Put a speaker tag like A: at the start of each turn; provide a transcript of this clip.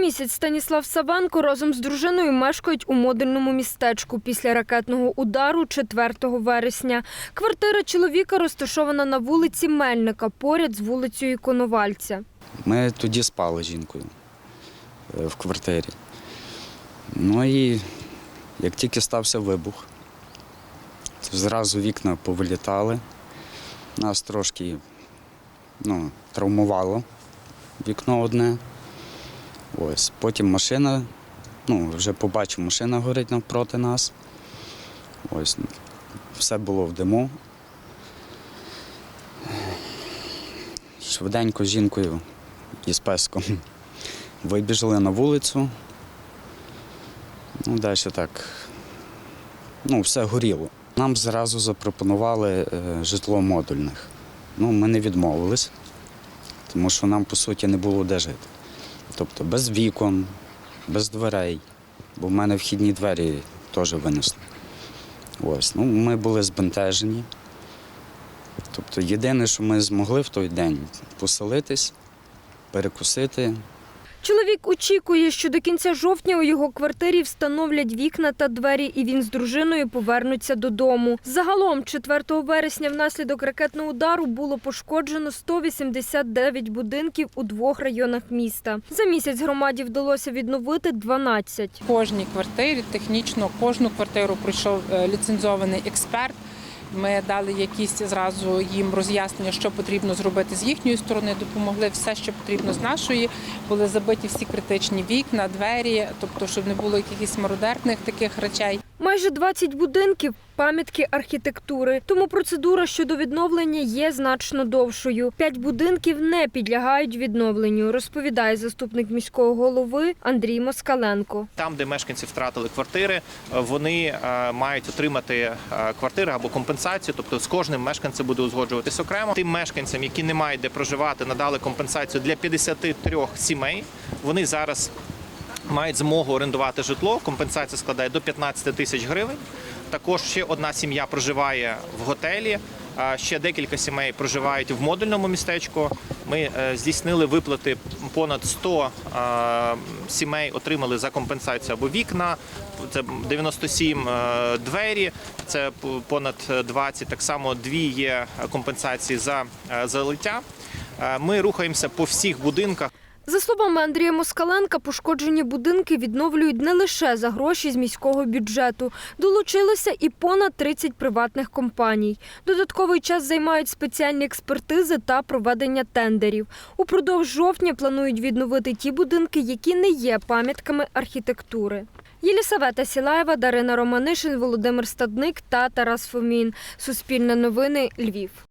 A: місяць Станіслав Савенко разом з дружиною мешкають у модульному містечку після ракетного удару 4 вересня. Квартира чоловіка розташована на вулиці Мельника, поряд з вулицею Коновальця.
B: Ми тоді спали жінкою е, в квартирі. Ну і як тільки стався вибух, зразу вікна повилітали. Нас трошки ну, травмувало вікно одне. Ось. Потім машина, ну, вже побачив, машина горить навпроти нас. Ось. Все було в диму. Швиденько з жінкою і з песком вибіжали на вулицю. Ну, далі так. Ну, все горіло. Нам зразу запропонували е, житло модульних. Ну, ми не відмовились, тому що нам, по суті, не було де жити. Тобто без вікон, без дверей, бо в мене вхідні двері теж винесли. Ось, ну, ми були збентежені. Тобто єдине, що ми змогли в той день поселитись, перекусити.
A: Чоловік очікує, що до кінця жовтня у його квартирі встановлять вікна та двері, і він з дружиною повернуться додому. Загалом, 4 вересня, внаслідок ракетного удару було пошкоджено 189 будинків у двох районах міста. За місяць громаді вдалося відновити 12.
C: В кожній квартирі технічно кожну квартиру пройшов е, ліцензований експерт. Ми дали якісь зразу їм роз'яснення, що потрібно зробити з їхньої сторони. Допомогли все, що потрібно з нашої. Були забиті всі критичні вікна, двері, тобто, щоб не було якихось мародерних таких речей.
A: Майже 20 будинків пам'ятки архітектури. Тому процедура щодо відновлення є значно довшою. П'ять будинків не підлягають відновленню, розповідає заступник міського голови Андрій Москаленко.
D: Там, де мешканці втратили квартири, вони е, мають отримати е, квартири або компенсацію. Тобто з кожним мешканцем буде узгоджуватись окремо. Тим мешканцям, які не мають де проживати, надали компенсацію для 53 сімей. Вони зараз мають змогу орендувати житло. Компенсація складає до 15 тисяч гривень. Також ще одна сім'я проживає в готелі. Ще декілька сімей проживають в модульному містечку. Ми е, здійснили виплати понад 100 е, сімей отримали за компенсацію або вікна. Це 97 е, двері, це понад 20. Так само дві є компенсації за залиття. Ми рухаємося по всіх будинках.
A: За словами Андрія Москаленка, пошкоджені будинки відновлюють не лише за гроші з міського бюджету. Долучилося і понад 30 приватних компаній. Додатковий час займають спеціальні експертизи та проведення тендерів. Упродовж жовтня планують відновити ті будинки, які не є пам'ятками архітектури. Єлісавета Сілаєва, Дарина Романишин, Володимир Стадник та Тарас Фомін. Суспільне новини Львів.